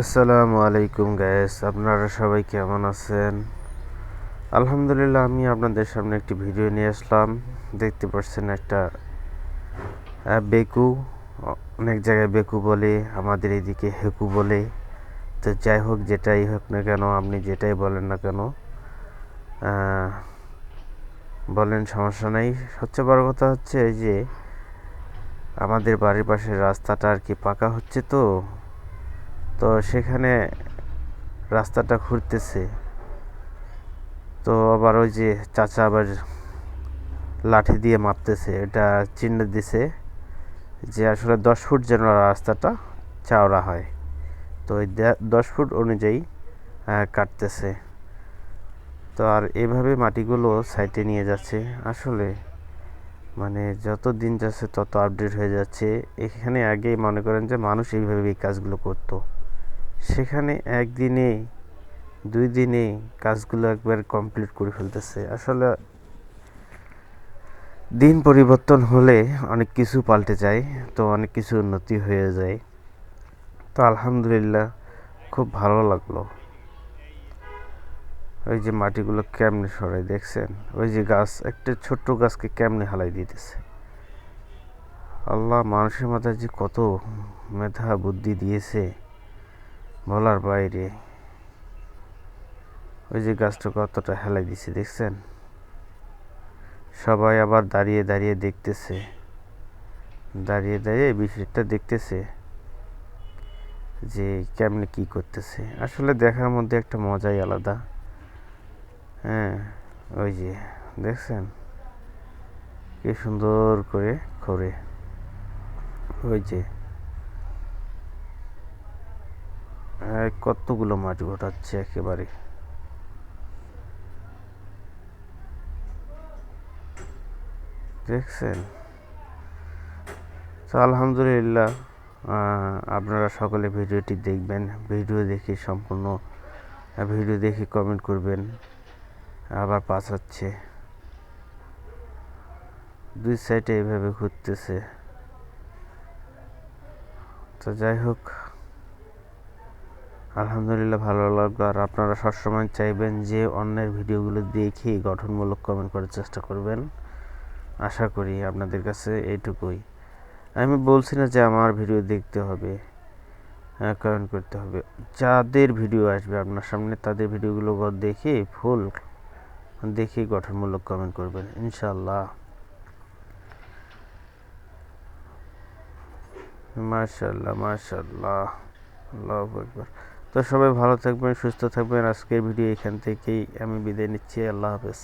আসসালামু আলাইকুম গ্যাস আপনারা সবাই কেমন আছেন? আলহামদুলিল্লাহ, আমি আপনাদের সামনে একটি ভিডিও নিয়ে আসলাম। দেখতে পাচ্ছেন একটা বেকু। অনেক জায়গায় বেকু বলে, আমাদের এদিকে হেকু বলে। তো যাই হোক, যেটাই হোক না কেন, আপনি যেটাই বলেন না কেন বলেন, সমস্যা নেই। সবচেয়ে বড় কথা হচ্ছে এই যে, আমাদের বাড়ির পাশের রাস্তাটা আর কি পাকা হচ্ছে তো। তো সেখানে রাস্তাটা ঘুরতেছে। তো আবার ওই যে চাচা আবার লাঠি দিয়ে মাপতেছে এটা চিহ্ন দিছে যে আসলে দশ ফুট যেন রাস্তাটা চাওড়া হয়। তো ওই দশ ফুট অনুযায়ী কাটতেছে। তো আর এভাবে মাটিগুলো সাইটে নিয়ে যাচ্ছে। আসলে মানে যত দিন যাচ্ছে তত আপডেট হয়ে যাচ্ছে। এখানে আগে মনে করেন যে মানুষ এইভাবে এই কাজগুলো করতো। সেখানে একদিনে দুই দিনে কাজগুলো একবার কমপ্লিট করে ফেলতেছে। আসলে দিন পরিবর্তন হলে অনেক কিছু পাল্টে যায়, তো অনেক কিছু উন্নতি হয়ে যায়। তো আলহামদুলিল্লাহ, খুব ভালো লাগল। ওই যে মাটিগুলো কেমনে সরাই দেখছেন? ওই যে গাছ, একটা ছোট্ট গাছকে কেমনে হালাই দিতেছে? আল্লাহ মানুষের মাথায় যে কত মেধা বুদ্ধি দিয়েছে। বলার বাইরে। ওই যে গাছটা কতটা হেলাই দিছে, দেখছেন? সবাই আবার দাঁড়িয়ে দাঁড়িয়ে দেখতেছে। দাঁড়িয়ে দাঁড়িয়ে বিষয়টা দেখতেছে যে কেমনে কি করতেছে। আসলে দেখার মধ্যে একটা মজাই আলাদা। হ্যাঁ ওই যে, দেখছেন? কি সুন্দর করে করে ওই যে এই কতগুলো মাছ গোটাচ্ছে একেবারে। দেখছেন? তো আলহামদুলিল্লাহ আপনারা সকলে ভিডিওটি দেখবেন। ভিডিও দেখে সম্পূর্ণ, ভিডিও দেখে কমেন্ট করবেন। আবার পাস হচ্ছে। দুই সাইডে এভাবে ঘুরতেছে। তো যাই হোক আলহামদুলিল্লাহ ভালো লাগল। আর আপনারা সবসময় চাইবেন যে অন্যের ভিডিওগুলো দেখে গঠনমূলক কমেন্ট করার চেষ্টা করবেন। আশা করি আপনাদের কাছে এইটুকুই আমি বলছি না যে আমার ভিডিও দেখতে হবে কমেন্ট করতে হবে। যাদের ভিডিও আসবে আপনার সামনে, তাদের ভিডিওগুলো দেখে, ফুল দেখে গঠনমূলক কমেন্ট করবেন ইনশাল্লাহ মাশাল্লাহ মাশাল্লাহ আল্লাহ একবার তো সবাই ভালো থাকবেন, সুস্থ থাকবেন। আজকের ভিডিও এখান থেকেই আমি বিদায় নিচ্ছি। আল্লাহ হাফেজ।